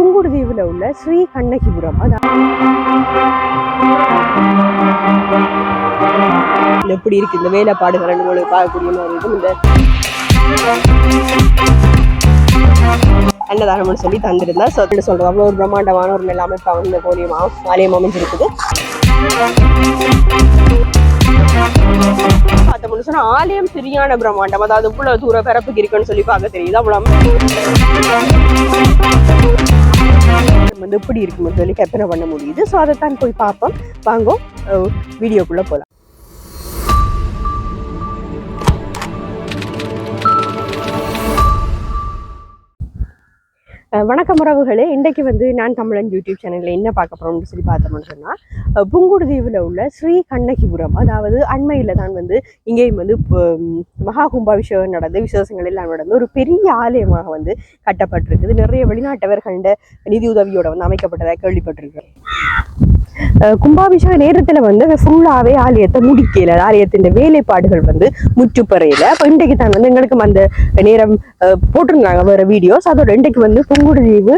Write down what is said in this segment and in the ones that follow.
புங்குடுதீவில் உள்ள ஸ்ரீ கண்ணகிபுரம். அதான் எப்படி இருக்கு இந்த வேலைப்பாடுகள் உங்களுக்கு பார்க்கக்கூடிய மாதிரி இருக்கும். இந்த அன்னதானம்னு சொல்லி தந்திருந்தா ஸோ அப்படின்னு சொல்றது அவ்வளோ ஒரு பிரம்மாண்டமான ஒரு நில அமைப்பாக வந்து இந்த கோலியம் ஆலயம் அமைஞ்சிருக்குது. பார்த்தோம்னு சொன்னா ஆலயம் சரியான பிரம்மாண்டம். அதாவது இவ்வளவு தூர பிறப்புக்கு இருக்குன்னு சொல்லி பார்க்க தெரியுது. அவ்வளவு வந்து எப்படி இருக்குன்னு சொல்லி கற்பனை பண்ண முடியுது. ஸோ அதைத்தான் போய் பார்ப்போம். வாங்கோ வீடியோக்குள்ளே போகலாம் வணக்கம் உறவுகளே. இன்றைக்கு வந்து நான் தமிழன் யூடியூப் சேனலில் என்ன பார்க்க போகிறோம்னு சொல்லி பார்த்தோம்னு சொன்னால் புங்குடுதீவில் உள்ள ஸ்ரீ கண்ணகிபுரம் அதாவது அண்மையில் தான் வந்து இங்கேயும் வந்து மகா கும்பாபிஷேகம் நடந்து விசேஷங்கள் எல்லாம் நடந்து ஒரு பெரிய ஆலயமாக வந்து கட்டப்பட்டிருக்குது. நிறைய வெளிநாட்டவர்கள நிதி உதவியோட வந்து அமைக்கப்பட்டதாக கேள்விப்பட்டிருக்கிறேன் கும்பாபிஷேக நேரத்துல வந்து ஃபுல்லாவே ஆலயத்தை முடிக்கல. ஆலயத்தின் வேலைப்பாடுகள் வந்து முற்றுப்பெறையில. அப்போ இன்றைக்கு தான் வந்து எங்களுக்கு அந்த நேரம் போட்டிருந்தாங்க வேறு வீடியோஸ் அதோட இன்றைக்கு வந்து புங்குடுதீவு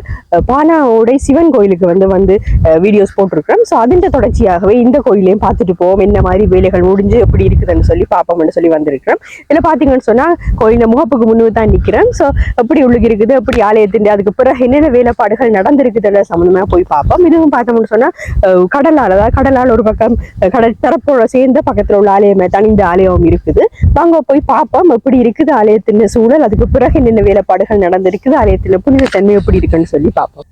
பானாவோடை சிவன் கோயிலுக்கு வந்து வந்து வீடியோஸ் போட்டிருக்கிறோம். ஸோ அதின் தொடர்ச்சியாகவே இந்த கோயிலையும் பார்த்துட்டு போவோம். என்ன மாதிரி வேலைகள் முடிஞ்சு எப்படி இருக்குதுன்னு சொல்லி பார்ப்போம்னு சொல்லி வந்திருக்கிறோம். இதில் பார்த்தீங்கன்னு சொன்னா கோயிலில் முகப்புக்கு முன்னு தான் நிற்கிறேன் ஸோ எப்படி உள்ளுக்கு இருக்குது எப்படி ஆலயத்தின் அதுக்கு பிறகு என்னென்ன வேலைப்பாடுகள் நடந்திருக்குதுல சம்மந்தமாக போய் பார்ப்போம். இதுவும் பார்த்தோம்னு சொன்னா கடலால் அதாவது கடலால் ஒரு பக்கம் கடல் தரப்போட சேர்ந்த பக்கத்துல உள்ள ஆலயமே தான் இந்த ஆலயம் இருக்குது வாங்க போய் பார்ப்போம் எப்படி இருக்குது ஆலயத்தின் சூழல் அதுக்கு பிறகு என்னென்ன வேலைப்பாடுகள் நடந்திருக்குது ஆலயத்துல புனித தன்மை எப்படி இருக்குன்னு சொல்லி பார்ப்போம்.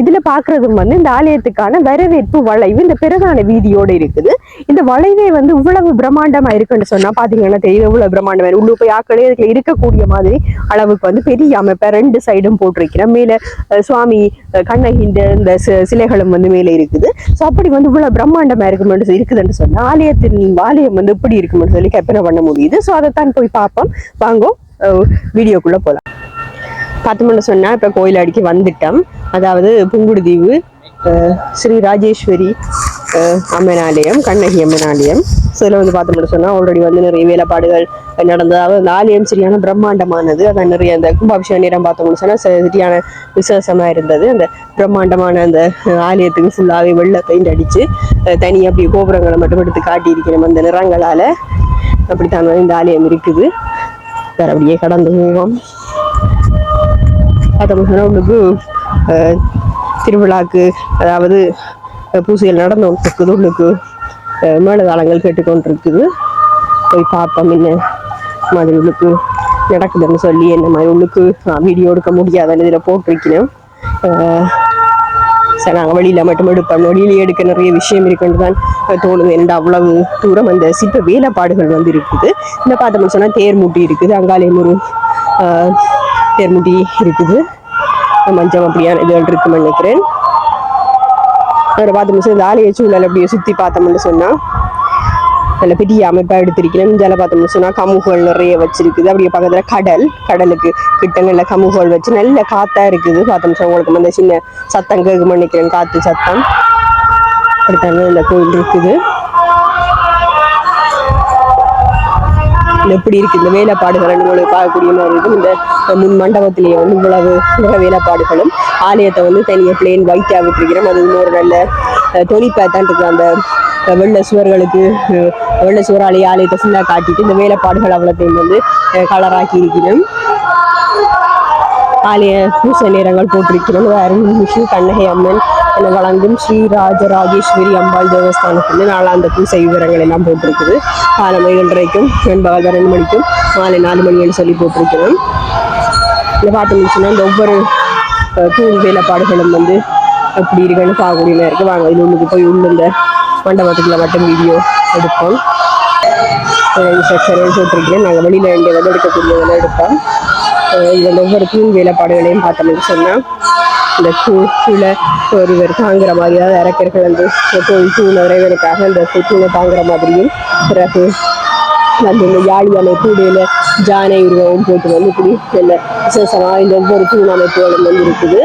இதுல பாக்குறதும் வந்து இந்த ஆலயத்துக்கான வரவேற்பு வளைவு இந்த பிரதான வீதியோட இருக்குது. இந்த வளைவே வந்து இவ்வளவு பிரம்மாண்டமா இருக்குன்னு சொன்னா பாத்தீங்கன்னா தெரியும். இவ்வளவு பிரம்மாண்டமா இருக்கு. உள்ள போய் ஆக்களே இதுல இருக்கக்கூடிய மாதிரி அளவுக்கு வந்து பெரிய அமைப்பை ரெண்டு சைடும் போட்டிருக்கிறேன். மேல சுவாமி அஹ், கண்ணகின்ற இந்த சிலைகளும் வந்து மேல இருக்குது. ஸோ அப்படி வந்து இவ்வளவு பிரம்மாண்டமா இருக்குமென்று இருக்குதுன்னு சொன்னா ஆலயத்தின் ஆலயம் வந்து எப்படி இருக்குமென்று சொல்லி கற்பனை பண்ண முடியுது. ஸோ அதைத்தான் போய் பார்ப்போம். வாங்கோ வீடியோக்குள்ள போலாம். பார்த்தோம்னு சொன்னா இப்ப கோயில் அடிக்க வந்துட்டோம். அதாவது புங்குடுதீவு ஸ்ரீ ராஜேஸ்வரி அம்மன் ஆலயம் கண்ணகி அம்மன் ஆலயம் ஸோ இதில் வந்து பார்த்தோம்னு சொன்னால் ஆல்ரெடி வந்து நிறைய வேலைப்பாடுகள் நடந்தது. அதாவது அந்த ஆலயம் சரியான பிரம்மாண்டமானது. அதான் நிறைய அந்த கும்பாபிஷேக நேரம் பார்த்தோம்னு சொன்னால் சரியான விசேஷமாக இருந்தது. அந்த பிரம்மாண்டமான அந்த ஆலயத்துக்கு ஃபுல்லாகவே வெள்ளை பெயிண்ட் அடித்து தனியாக அப்படி கோபுரங்களை மட்டும் எடுத்து காட்டியிருக்கிறோம் அந்த நிறங்களால் அப்படித்தான் வந்து இந்த ஆலயம் இருக்குது. வேறு அப்படியே கடந்து போவோம். பார்த்தோம்னு சொன்னால் உங்களுக்கு திருவிழாக்கு அதாவது பூசைகள் நடந்து கொண்டிருக்குது உள்ளுக்கு. மேலதாளங்கள் கேட்டுக்கொண்டிருக்குது போய் பார்ப்போம் என்ன மாதிரி உள்ளுக்கு நடக்குதுன்னு சொல்லி என்ன மாதிரி உள்ளுக்கு வீடியோ எடுக்க முடியாதுன்னு இதில் போட்டிருக்கிறேன். சரி நாங்கள் வெளியில் மட்டும் எடுப்போம். வெளியில எடுக்க நிறைய விஷயம் இருக்குன்னு தான் தோணுது. என்ன அவ்வளவு தூரம் அந்த சிற்ப வேலைப்பாடுகள் வந்து இருக்குது இந்த பார்த்தோம்னு சொன்னால் தேர் மூட்டி இருக்குது. அங்காலயம் ஒரு தேர் மூட்டி இருக்குது. மஞ்சள் அப்படியான இதுகள் இருக்குன்னு நினைக்கிறேன். அதில் பார்த்தோம்னு சொன்னா இந்த ஆலய சூழல் அப்படியே சுற்றி பார்த்தோம்னு சொன்னால் நல்ல பெரிய அமைப்பாக எடுத்திருக்கிறேன். இந்தியாவில் பார்த்தோம்னு சொன்னால் கமுகுகள் நிறைய வச்சிருக்குது. அப்படியே பக்கத்தில் கடல் கடலுக்கு கிட்ட நல்ல கமுகுகள் வச்சு நல்ல காற்றாக இருக்குது. பார்த்தோம்னு சொன்னா உங்களுக்கு அந்த சின்ன சத்தம் கேட்கும் நினைக்கிறேன் காற்று சத்தம். அடுத்தாங்க இந்த கோயில் இருக்குது. எப்படி இருக்கு? இந்த வேலைப்பாடுகள் உங்களுக்கு பார்க்கக்கூடிய மாதிரி இருக்கும் இந்த முன் மண்டபத்திலேயே வந்து இவ்வளவு நிறைய வேலைப்பாடுகளும் ஆலயத்தை வந்து தனியாக பிளேன் வைட்டாக விட்டுருக்கிறோம். அது இன்னொரு நல்ல தொழிற்பேத்தான் இருக்கு. அந்த வெள்ள சுவர்களுக்கு வெள்ள சுவராளி ஆலயத்தை ஃபுல்லாக காட்டிட்டு இந்த வேலைப்பாடுகள் அவ்வளோத்தையும் வந்து கலராக்கி இருக்கிறோம். ஆலய பூசை நேரங்கள் போட்டிருக்கிறோம். அருள்மிகு கண்ணகை அம்மன் என வழங்கும் ஸ்ரீ ராஜராஜேஸ்வரி அம்பாள் தேவஸ்தானத்தில் நாளாந்த பூசை விவரங்கள் எல்லாம் போட்டிருக்குது. காலம் ஏழரைக்கும் நண்பகல் ரெண்டு மணிக்கும் மாலை நாலு மணின்னு சொல்லி போட்டிருக்கிறோம். இந்த பார்த்தோம்னு இந்த ஒவ்வொரு தூண் வேலைப்பாடுகளும் வந்து எப்படி இருக்குன்னு பார்க்கக்கூடிய இருக்குது வாங்க. இது உள்ளுக்கு போய் உள்ளுந்த மண்டபத்துக்குள்ள மட்டும் வீடியோ எடுப்போம். செக்ஷன் போட்டிருக்கிறேன். நாங்கள் வெளியில் ரெண்டு வந்து எடுக்கக்கூடியதெல்லாம் எடுப்போம். இதில் ஒவ்வொரு தூண் வேலைப்பாடுகளையும் பார்த்தோம்னு சொன்னால் இந்த தூ ஒருவர் தாங்குற மாதிரி அதாவது இறக்கர்கள் வந்து தூண் தூண் இறைவனுக்காக இந்த தூணை தாங்குற மாதிரியும் பிறகு அந்த இந்த யாழி அமைப்பு இடையில ஜானை உருவம் போட்டு வந்து இப்படி நல்ல விசேஷமாக இந்த ஒவ்வொரு தூண் அமைப்புகளும் வந்து இருக்குது.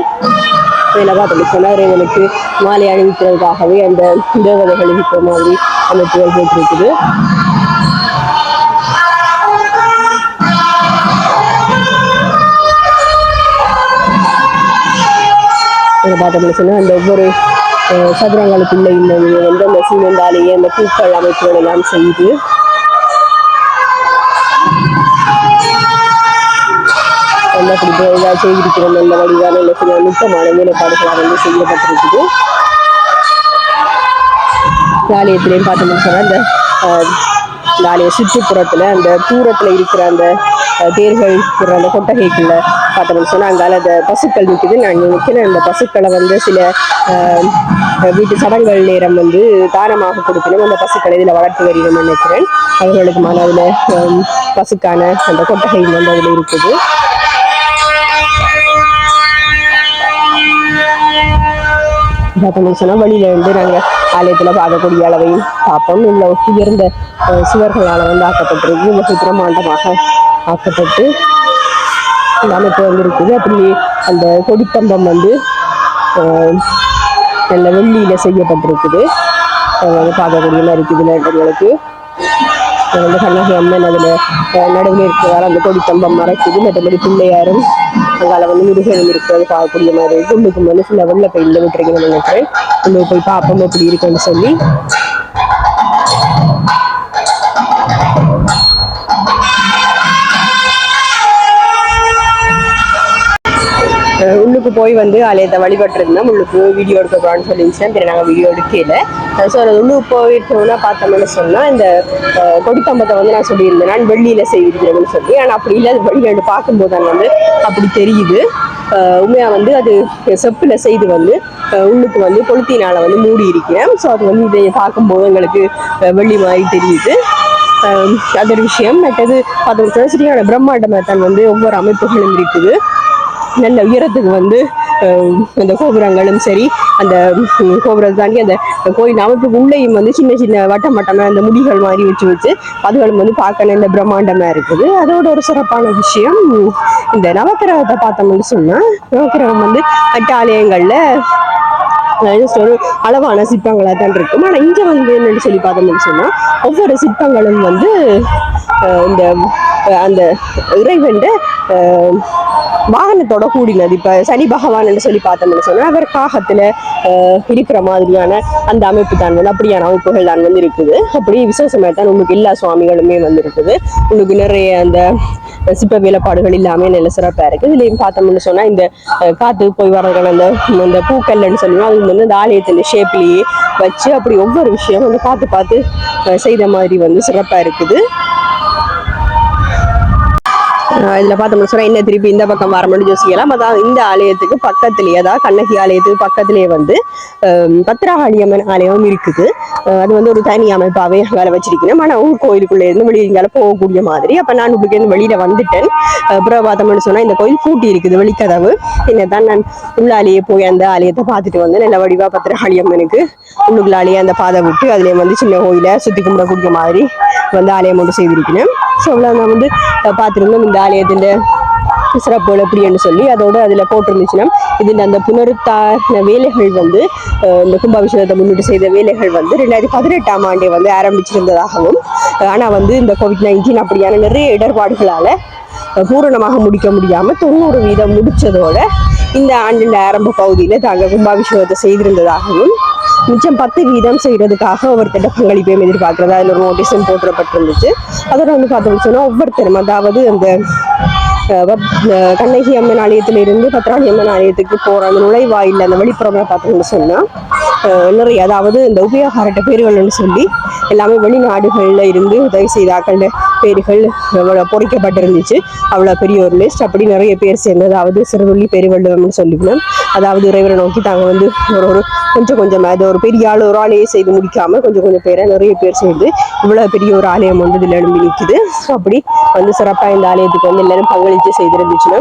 என்னவா அப்படி சொன்னால் இறைவனுக்கு மாலை அணிவிக்கிறதுக்காகவே அந்த தேவதைகள் இருக்கிற மாதிரி அமைப்புகள் போட்டிருக்குது. பார்த்தோம்னு சொன்னால் அந்த ஒவ்வொரு சதுரங்களுக்குள்ளே சதுரங்களுக்குள்ள இந்த வந்து அந்த சீமந்தாலேயே அந்த பூக்கள் அமைப்புகள் எல்லாம் செய்து எல்லாம் பிடிப்பு இதாக செய்திருக்கிறோம் நல்ல வடிவான இல்லை சில நுட்பமான வேலைப்பாடுகளாக வந்து செய்யப்பட்டிருக்குது. இந்த ஆலயத்திலையும் பார்த்தோம்னு சொன்னால் அந்த அஹ், இந்த ஆலய சுற்றுப்புறத்தில் அந்த தூரத்தில் இருக்கிற அந்த தேர்கள் இருக்கிற அந்த கொட்டகைக்குள்ள பார்த்தோம்னு சொன்னால் அங்கால அந்த பசுக்கள் நிற்குது நான் நினைக்கிறேன் அந்த பசுக்களை வந்து சில வீட்டு சடங்குகள் நேரம் வந்து தானமாக கொடுக்கணும். அந்த பசுக்களை இதில் வளர்த்து வருகிறோம் நினைக்கிறேன். அவர்களுக்கு மனதில் பசுக்கான அந்த கொட்டகை வந்து அதில் இருக்குது. பார்த்தோம்னு சொன்னால் வெளியில இருந்து நாங்கள் ஆலயத்தில் பார்க்கக்கூடிய அளவையும் பார்ப்போம் இவ்வளோ உயர்ந்த சுவர்களால் வந்து ஆக்கப்பட்டிருக்கு. மிக மாண்டமாக ஆக்கப்பட்டு இந்த அமைப்பு வந்து இருக்குது அப்படியே அந்த கொடித்தம்பம் வந்து நல்ல வெள்ளியில் செய்யப்பட்டிருக்குது. அது வந்து பார்க்கக்கூடிய மாதிரி இருக்குது நேரங்களுக்கு வந்து கண்ணகி அம்மன் அதில் நடுவில் இருக்கிறதால அந்த கொடித்தம்பம் மறைக்குது. மற்றபடி பிள்ளையாரும் அங்கால வந்து முருகனும் இருக்கிறது பார்க்கக்கூடிய மாதிரி இருக்குது. உள்ளுக்கு வந்து லெவலில் வெள்ளை பெயிண்டில் விட்டுருக்கீங்கன்னு நினைக்கிறேன். உள்ளுக்கு போய் பார்ப்போம். எப்படி இருக்குன்னு சொல்லி. அஹ் போய் வந்து ஆலயத்தை வழிபட்டிருந்தோம். உள்ளுக்கு வீடியோ எடுக்க போகிறான்னு சொல்லியிருந்தேன் பிறகு நாங்கள் வீடியோ எடுக்கல. ஸோ அது உள்ளுக்கு போயிட்டோம்னா பார்த்தோம்னு சொன்னால் இந்த கொடித்தம்பத்தை கொடிக்கம்பத்தை வந்து நான் சொல்லியிருந்தேன். நான் வெள்ளியில் செய்திருக்கிறேன்னு சொல்லி. ஆனால் அப்படி இல்லை. அது வெளியில் பார்க்கும்போது தான் வந்து அப்படி தெரியுது. உண்மையாக வந்து அது செப்பில் செய்து வந்து உள்ளுக்கு வந்து கொளுத்தினால் வந்து மூடி இருக்கிறேன். ஸோ அது வந்து இதை பார்க்கும்போது எங்களுக்கு வெள்ளி மாதிரி தெரியுது. அது ஒரு விஷயம். மற்றது பார்த்தோம் சரியான பிரம்மாண்டமாக தான் வந்து ஒவ்வொரு அமைப்புகளும் இருக்குது. நல்ல உயரத்துக்கு வந்து அந்த கோபுரங்களும் சரி அந்த கோபுரத்தை கோபுரம் தாண்டி அந்த கோயில் அமைப்புக்கு உள்ளேயும் வந்து சின்ன சின்ன வட்டம் வட்டமாக அந்த முடிகள் மாதிரி வச்சு வச்சு அதுகளும் வந்து பார்க்க நல்ல பிரம்மாண்டமாக இருக்குது. அதோட ஒரு சிறப்பான விஷயம் இந்த நவக்கிரகத்தை பார்த்தோம்னு சொன்னால் நவக்கிரகம் வந்து மற்ற ஆலயங்களில் ஜஸ்ட் ஒரு அளவான சிற்பங்களாக தான் இருக்கும். ஆனால் இங்கே வந்து என்னென்னு சொல்லி பார்த்தோம்னு சொன்னால் ஒவ்வொரு சிற்பங்களும் வந்து இந்த அந்த இறைவன் வாகனத்தோட கூடினது இப்போ சனி பகவான் என்று சொல்லி பார்த்தோம்னு சொன்னால் அவர் காகத்தில் இருக்கிற மாதிரியான அந்த அமைப்பு தான் வந்து அப்படியான அமைப்புகள் தான் வந்து இருக்குது. அப்படி விசேஷமாக தான் உங்களுக்கு எல்லா சுவாமிகளுமே வந்து இருக்குது உங்களுக்கு நிறைய அந்த சிற்ப வேலைப்பாடுகள் இல்லாமல் நல்ல சிறப்பாக இருக்குது இதுலேயும் பார்த்தோம்னு சொன்னால் இந்த காற்று காத்து போய் வர்றதுக்கான அந்த இந்த பூக்கல்னு சொல்லுவோம் அது வந்து அந்த ஆலயத்தின் ஷேப்லேயே வச்சு அப்படி ஒவ்வொரு விஷயம் வந்து பார்த்து பார்த்து செய்த மாதிரி வந்து சிறப்பாக இருக்குது. இதில் பார்த்தோம்னு சொன்னால் என்ன திருப்பி இந்த பக்கம் வரணும்னு யோசிக்கலாம். அதான் இந்த ஆலயத்துக்கு பக்கத்துலேயே அதாவது கண்ணகி ஆலயத்துக்கு பக்கத்துலேயே வந்து ஆஹ் அம்மன் ஆலயம் இருக்குது. அது வந்து ஒரு தனி அமைப்பாகவே வேலை வச்சிருக்கணும். ஆனால் ஊர் கோயிலுக்குள்ளே இருந்து வெளியே இங்கால போகக்கூடிய மாதிரி. அப்போ நான் உங்களுக்கு வெளியில் வந்துட்டேன். அப்புறம் பார்த்தோம்னு சொன்னால் இந்த கோயில் பூட்டி இருக்குது வெளிக்கதவு. என்னதான் நான் உள்ளாலேயே போய் அந்த ஆலயத்தை பார்த்துட்டு வந்து நல்ல வடிவாக பத்திரகாளி அம்மனுக்கு உள்ளுக்குள்ளாலேயே அந்த பாதை விட்டு அதுலேயே வந்து சின்ன கோயிலை சுற்றி கும்பிடக்கூடிய மாதிரி வந்து ஆலயம் ஒன்று செய்திருக்கிறேன் ஸோ அவ்வளோ நான் வந்து பார்த்துருந்தோம். இந்த ஆலயத்தின் சிறப்புகள் எப்படின்னு சொல்லி அதோட அதில் போட்டிருந்துச்சுன்னா இதில் அந்த புனருத்தான வேலைகள் வந்து இந்த கும்பாபிஷேகத்தை முன்னிட்டு செய்த வேலைகள் வந்து ரெண்டாயிரத்தி பதினெட்டாம் ஆண்டே வந்து ஆரம்பிச்சிருந்ததாகவும் ஆனால் வந்து இந்த கோவிட் நைன்டீன் அப்படியான நிறைய இடர்பாடுகளால் பூரணமாக முடிக்க முடியாமல் தொண்ணூறு வீதம் முடிச்சதோட இந்த ஆண்டின் ஆரம்ப பகுதியில் தாங்கள் கும்பாபிஷேகத்தை செய்திருந்ததாகவும் மிச்சம் பத்து வீதம் செய்கிறதுக்காக ஒவ்வொருத்தட்ட பங்களிப்பையும் எதிர்பார்க்கறது. அதில் ஒரு நோட்டீஸும் போட்டுறப்பட்டிருந்துச்சு. அதோட வந்து பார்த்தோம்னு சொன்னால் ஒவ்வொருத்தரும் அதாவது அந்த கண்ணகி அம்மன் ஆலயத்திலிருந்து பத்ராணி அம்மன் ஆலயத்துக்கு போகிற அந்த நுழைவாயில் அந்த வெளிப்புறமாக பார்த்தோம்னு சொன்னால் நிறைய அதாவது இந்த உபயோகாரட்ட பேர்கள்னு சொல்லி எல்லாமே வெளிநாடுகளில் இருந்து உதவி செய்தாக்கள் பேர்கள் அவ்வளோ பொறிக்கப்பட்டிருந்துச்சு. அவ்வளோ பெரிய ஒரு லிஸ்ட் அப்படி நிறைய பேர் சேர்ந்தது. அதாவது சிறுவள்ளி பெருவள்ளுவம்னு சொல்லிக்கணும் அதாவது இறைவனை நோக்கி தாங்க வந்து ஒரு ஒரு கொஞ்சம் கொஞ்சம் அது ஒரு பெரிய ஆள் ஒரு ஆளையே செய்து முடிக்காம கொஞ்சம் கொஞ்சம் பேரை நிறைய பேர் சேர்ந்து இவ்வளோ பெரிய ஒரு ஆலயம் வந்து இதில் எழும்பி நிற்குது ஸோ அப்படி வந்து சிறப்பாக இந்த ஆலயத்துக்கு வந்து எல்லாரும் பங்களித்து செய்திருந்துச்சுன்னா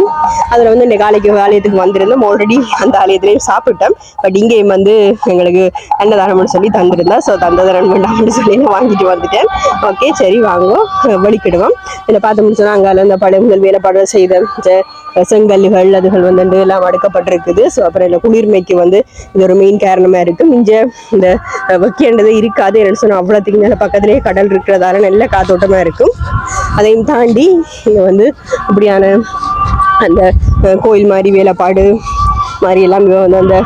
அதில் வந்து இந்த காலைக்கு ஆலயத்துக்கு வந்திருந்தோம். ஆல்ரெடி அந்த ஆலயத்திலையும் சாப்பிட்டோம். பட் இங்கேயும் வந்து எங்களுக்கு அன்னதானம்னு சொல்லி தந்திருந்தா. ஸோ தந்ததானம் வேண்டாம்னு சொல்லி நான் வாங்கிட்டு வந்துட்டேன். ஓகே சரி வாங்குவோம். வலிக்கிடுவோம் இதில் பார்த்து முடிச்சோன்னா அங்கே அந்த படங்கள் வேலைப்பாடு செய்த செ- செங்கல்லுகள் அதுகள் வந்து எல்லாம் அடுக்கப்பட்டிருக்குது. ஸோ அப்புறம் இந்த குளிர்மைக்கு வந்து இது ஒரு மெயின் காரணமாக இருக்குது மிஞ்ச இந்த வைக்கின்றது இருக்காது. என்ன சொன்னால் அவ்வளோத்துக்கு மேலே பக்கத்துலேயே கடல் இருக்கிறதால நல்ல காத்தோட்டமாக இருக்கும். அதையும் தாண்டி இங்கே வந்து இப்படியான அந்த கோயில் மாதிரி வேலைப்பாடு மாதிரி எல்லாம் வந்து அந்த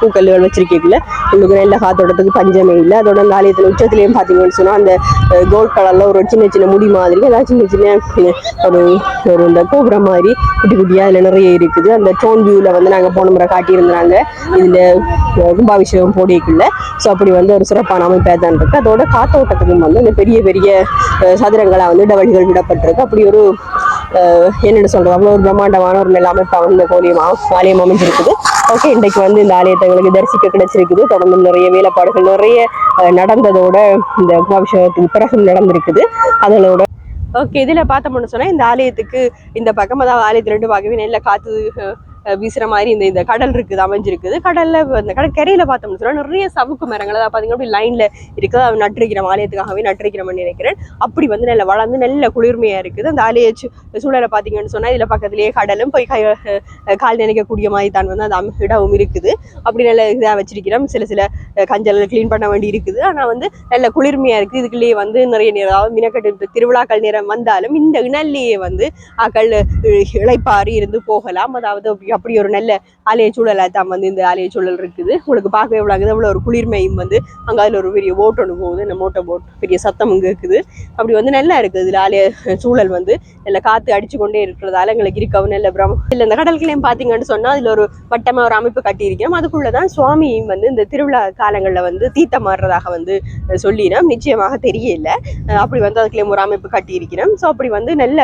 பூக்கல்லுகள் வச்சிருக்கீங்கள உங்களுக்கு நல்ல காத்தோட்டத்துக்கு பஞ்சமே இல்லை. அதோட அந்த ஆலயத்தில் உச்சத்துலேயும் பார்த்தீங்கன்னு சொன்னால் அந்த கோல்ட் கலரில் ஒரு சின்ன சின்ன முடி மாதிரி அதாவது சின்ன சின்ன ஒரு ஒரு இந்த கோபுரம் மாதிரி குட்டி குட்டியாக அதில் நிறைய இருக்குது. அந்த டோன் வியூவில் வந்து நாங்கள் போன முறை காட்டியிருந்தாங்க. இதில் கும்பாபிஷேகம் போடிக்குள்ள. ஸோ அப்படி வந்து ஒரு சிறப்பான அமைப்பாக தான் இருக்குது அதோட காத்தோட்டத்துக்கும் வந்து இந்த பெரிய பெரிய சதுரங்களாக வந்து இடவழிகள் விடப்பட்டிருக்கு. அப்படி ஒரு என்னென்னு சொல்கிறது அவ்வளோ ஒரு பிரம்மாண்டமான ஒரு நல்ல அமைப்பாக வந்து இந்த கோலியம் ஆலயம் அமைஞ்சிருக்குது. ஓகே இன்றைக்கு வந்து இந்த ஆலயத்தை எங்களுக்கு தரிசிக்க கிடைச்சிருக்குது. தொடர்ந்து நிறைய வேலைப்பாடுகள் நிறைய நடந்ததோட இந்த கும்பாபிஷேகத்துக்கு பிறகு நடந்திருக்குது. அதனோட ஓகே இதில் பார்த்தோம்னு சொன்னால் இந்த ஆலயத்துக்கு இந்த பக்கம் அதாவது ஆலயத்தில் ரெண்டு பார்க்கவே நல்ல காற்று வீசுற மாதிரி இந்த இந்த கடல் இருக்குது அமைஞ்சிருக்குது. கடல்ல அந்த கடற்கரையில பார்த்தோம்னு சொன்னா நிறைய சவுக்கு மரங்கள் அதாவது பார்த்தீங்கன்னா அப்படி லைன்ல இருக்குது. அவன் நட்டிருக்கிறோம் ஆலயத்துக்காகவே நட்டிருக்கிறோம்னு நினைக்கிறேன். அப்படி வந்து நல்ல வளர்ந்து நல்ல குளிர்மையா இருக்குது. அந்த ஆலய சு- சூழலை பார்த்தீங்கன்னு சொன்னா இதுல பக்கத்துலயே கடலும் போய் கை கால் நினைக்கக்கூடிய மாதிரி தான் வந்து அந்த இடமும் இருக்குது. அப்படி நல்ல இதாக வச்சிருக்கிறோம். சில சில கஞ்சல் கிளீன் பண்ண வேண்டி இருக்குது. ஆனா வந்து நல்ல குளிர்மையா இருக்குது. இதுக்குள்ளேயே வந்து நிறைய நேரம் அதாவது மினக்கட்டு திருவிழாக்கள் நேரம் வந்தாலும் இந்த இணல்லையே வந்து ஆக்கள் அஹ், இளைப்பாறி இருந்து போகலாம். அதாவது அப்படி- ஒரு நல்ல ஆலய சூழலாக தான் வந்து இந்த ஆலய சூழல் இருக்குது. உங்களுக்கு பார்க்கவே எவ்வளோ இருக்குது அவ்வளோ ஒரு குளிர்மையும் வந்து அங்கே அதில் ஒரு பெரிய போட் ஒன்று போகுது. இந்த மோட்டர் போட் பெரிய சத்தம் இங்கே இருக்குது. அப்படி வந்து நல்லா இருக்குது. இதில் ஆலய சூழல் வந்து நல்லா காற்று அடிச்சு கொண்டே இருக்கிறதால எங்களுக்கு இருக்கவும் நல்ல பிரமம் இல்லை இந்த கடற்களையும் பார்த்தீங்கன்னு சொன்னால் அதில் ஒரு வட்டமாக ஒரு அமைப்பு கட்டியிருக்கோம் அதுக்குள்ளே தான் சுவாமியும் வந்து இந்த திருவிழா காலங்களில் வந்து தீர்த்தம் மாறுறதாக வந்து அஹ், சொல்லினோம் நிச்சயமாக தெரியல. அப்படி வந்து அதுக்குள்ளேயும் ஒரு அமைப்பு கட்டியிருக்கிறோம். ஸோ அப்படி வந்து நல்ல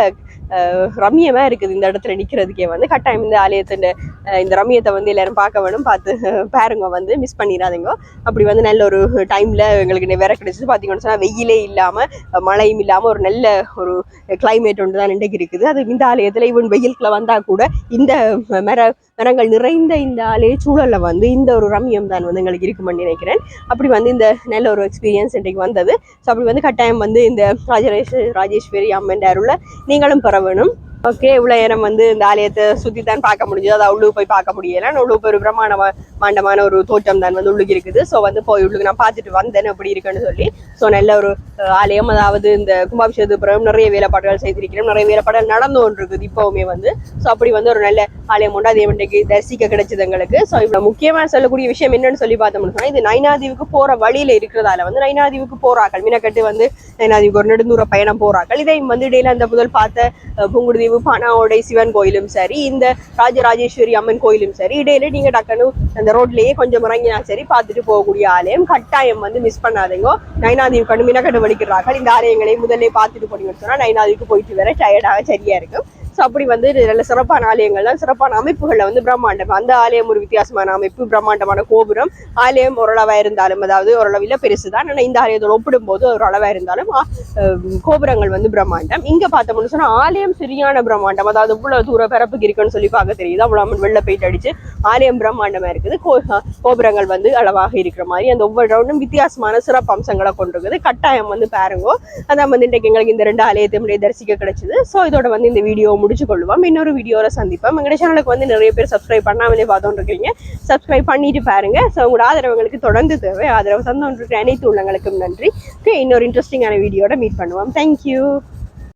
ரம்யமாக இருக்குது இந்த இடத்துல நிற்கிறதுக்கே வந்து. கட்டாயம் இந்த ஆலயத்தின் இந்த ரம்யத்தை வந்து எல்லாரும் பார்க்க வேணும். பார்த்து பாருங்க வந்து மிஸ் பண்ணிடாதீங்க. அப்படி வந்து நல்ல ஒரு டைமில் எங்களுக்கு வேற கிடைச்சது. பார்த்தீங்கன்னு சொன்னால் வெயிலே இல்லாமல் மழையும் இல்லாமல் ஒரு நல்ல ஒரு கிளைமேட் ஒன்று தான் இன்றைக்கு இருக்குது. அது இந்த ஆலயத்தில் ஈவன் வெயிலுக்குள்ள வந்தால் கூட இந்த மர மரங்கள் நிறைந்த இந்த ஆலய சூழலில் வந்து இந்த ஒரு ரம்மியம் தான் வந்து எங்களுக்கு இருக்குமென்னு நினைக்கிறேன். அப்படி வந்து இந்த நல்ல ஒரு எக்ஸ்பீரியன்ஸ் இன்றைக்கு வந்தது. ஸோ அப்படி வந்து கட்டாயம் வந்து இந்த ராஜரேஷ் ராஜேஸ்வரி அம்மன் அருளை நீங்களும் பெற வேணும் ஓகே இவ்வளோ நேரம் வந்து இந்த ஆலயத்தை சுற்றி தான் பார்க்க முடிஞ்சது. அதை உள்ளுக்கு போய் பார்க்க முடியல. உள்ளுக்கு ஒரு பிரமாண மாண்டமான ஒரு தோட்டம் தான் வந்து உள்ளுக்கு இருக்குது. ஸோ வந்து போய் உள்ளுக்கு நான் பார்த்துட்டு வந்தேன். அப்படி இருக்குன்னு சொல்லி. ஸோ நல்ல ஒரு ஆலயம். அதாவது இந்த கும்பாபிஷேகத்துக்கு பிறகு நிறைய வேலைப்பாடுகள் செய்திருக்கிறோம். நிறைய வேலைப்பாடுகள் நடந்து கொண்டு இருக்குது இப்போவுமே வந்து. ஸோ அப்படி வந்து ஒரு நல்ல ஆலயம் உண்டு. அதே இன்றைக்கு தரிசிக்க கிடைச்சது எங்களுக்கு. ஸோ இவ்வளோ முக்கியமாக சொல்லக்கூடிய விஷயம் என்னன்னு சொல்லி பார்த்தோம்னு சொன்னால் இது நைனாதீவுக்கு போகிற வழியில் இருக்கிறதால வந்து நைனாதீவுக்கு போகிறாக்கள் மீனக்கட்டு வந்து நைனாதீவுக்கு ஒரு நெடுந்தூர பயணம் போகிறாக்கள் இதையும் வந்து இடையில அந்த முதல் பார்த்த புங்குடுதீவு புங்குடுதீவு பானாவோடை சிவன் கோயிலும் சரி இந்த ராஜராஜேஸ்வரி அம்மன் கோயிலும் சரி இடையில நீங்க டக்குனு அந்த ரோட்லயே கொஞ்சம் இறங்கினா சரி பார்த்துட்டு போகக்கூடிய ஆலயம். கட்டாயம் வந்து மிஸ் பண்ணாதீங்க. நைனாதீவு கண்டு மீனக்கட்டு வலிக்கிறார்கள் இந்த ஆலயங்களை முதல்ல பார்த்துட்டு போனீங்கன்னு சொன்னா நைனாதீவுக்கு போயிட்டு வர டயர்டாக சரியா இருக்கும். ஸோ அப்படி வந்து நல்ல சிறப்பான ஆலயங்கள் தான் சிறப்பான அமைப்புகளில் வந்து பிரம்மாண்டம். அந்த ஆலயம் ஒரு வித்தியாசமான அமைப்பு பிரம்மாண்டமான கோபுரம். ஆலயம் ஓரளவாக இருந்தாலும் அதாவது ஓரளவில் பெருசு தான் ஆனால் இந்த ஆலயத்தோடு ஒப்பிடும்போது ஒரு அளவாக இருந்தாலும் கோபுரங்கள் வந்து பிரம்மாண்டம். இங்கே பார்த்தோம்னு சொன்னால் ஆலயம் சரியான பிரம்மாண்டம். அதாவது இவ்வளோ தூர பிறப்புக்கு இருக்குன்னு சொல்லி பார்க்க தெரியுது. அவ்வளோ வெளில பெயிண்ட் அடிச்சு ஆலயம் பிரம்மாண்டமாக இருக்குது. கோ கோபுரங்கள் வந்து அளவாக இருக்கிற மாதிரி அந்த ஒவ்வொரு ரவுண்டும் வித்தியாசமான சிறப்பு அம்சங்களை கொண்டிருக்குது. கட்டாயம் வந்து பாருங்கோ. அதான் வந்து இன்றைக்கு எங்களுக்கு இந்த ரெண்டு ஆலயத்தையும் தரிசிக்க கிடைச்சிது. ஸோ இதோட வந்து இந்த வீடியோ முடிச்சு கொள்வோம் இன்னொரு வீடியோவில் சந்திப்போம். எங்களுடைய சேனலுக்கு வந்து நிறைய பேர் சப்ஸ்கிரைப் பண்ணாமலே பார்த்தோன்னு இருக்கீங்க. சப்ஸ்கிரைப் பண்ணிட்டு பாருங்க. ஸோ உங்களோட ஆதரவு எங்களுக்கு தொடர்ந்து தேவை. ஆதரவு தந்தோன்று அனைத்து உள்ளங்களுக்கும் நன்றி. ஓகே இன்னொரு இன்ட்ரெஸ்டிங்கான வீடியோட மீட் பண்ணுவோம். தேங்க்யூ